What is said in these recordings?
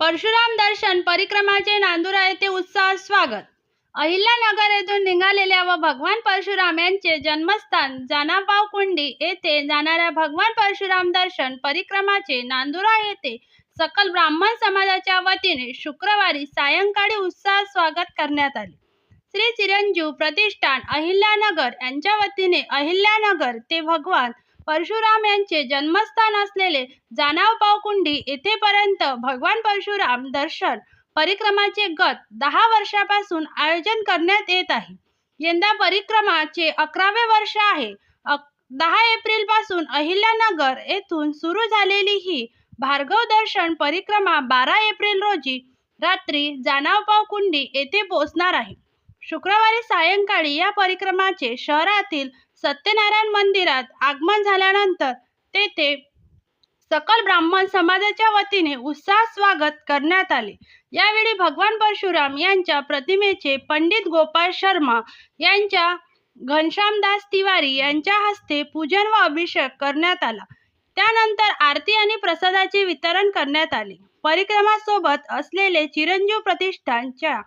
परशुराम दर्शन परिक्रमाचे नांदुरा येथे उत्साहात स्वागत. अहिल्यानगर येथून निघालेल्या व भगवान परशुराम यांचे जन्मस्थान जानापाव कुंडी येथे जाणाऱ्या भगवान परशुराम दर्शन परिक्रमाचे नांदुरा येथे सकल ब्राह्मण समाजाच्या वतीने शुक्रवारी सायंकाळी उत्साहात स्वागत करण्यात आले. श्री चिरंजीव प्रतिष्ठान अहिल्यानगर यांच्या वतीने अहिल्यानगर ते भगवान परशुराम यांचे जन्मस्थान असलेले जानाव पावकुंडी येथेपर्यंत भगवान परशुराम दर्शन परिक्रमाचे गत दहा वर्षापासून आयोजन करण्यात येत आहे. यंदा परिक्रमाचे अकरावे वर्ष आहे. अक दहा एप्रिलपासून अहिल्यानगर येथून सुरू झालेली ही भार्गव दर्शन परिक्रमा बारा एप्रिल रोजी रात्री जानाव पावकुंडी येथे पोहोचणार आहे. शुक्रवारी सायंकाळी या परिक्रमाचे शहरातील सत्यनारायण मंदिरात आगमन झाल्यानंतर तेथे सकल ब्राह्मण समाजाच्या वतीने उत्साह स्वागत करण्यात आले. यावेळी भगवान परशुराम यांच्या प्रतिमेचे पंडित गोपाळ शर्मा यांच्या घनश्यामदास तिवारी यांच्या हस्ते पूजन व अभिषेक करण्यात आला. त्यानंतर आरती आणि प्रसादाचे वितरण करण्यात आले. परिक्रमासोबत असलेले चिरंजीव प्रतिष्ठानच्या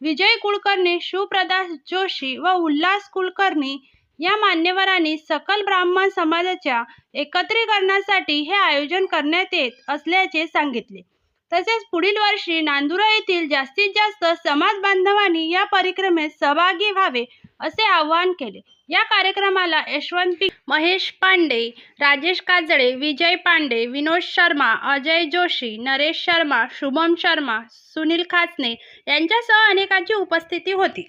विजय कुलकर्णी शिवप्रदास जोशी व उल्हास कुलकर्णी या मान्यवरांनी सकल ब्राह्मण समाजाच्या एकत्रीकरणासाठी हे आयोजन करण्यात येत असल्याचे सांगितले. तसेच पुढील वर्षी नांदुरा येथील जास्तीत जास्त समाज बांधवांनी या परिक्रमेत सहभागी व्हावे असे आवाहन केले. या कार्यक्रमाला यशवंत महेश पांडे राजेश काजळे विजय पांडे विनोद शर्मा अजय जोशी नरेश शर्मा शुभम शर्मा सुनील खाचने यांच्यासह अनेकांची उपस्थिती होती.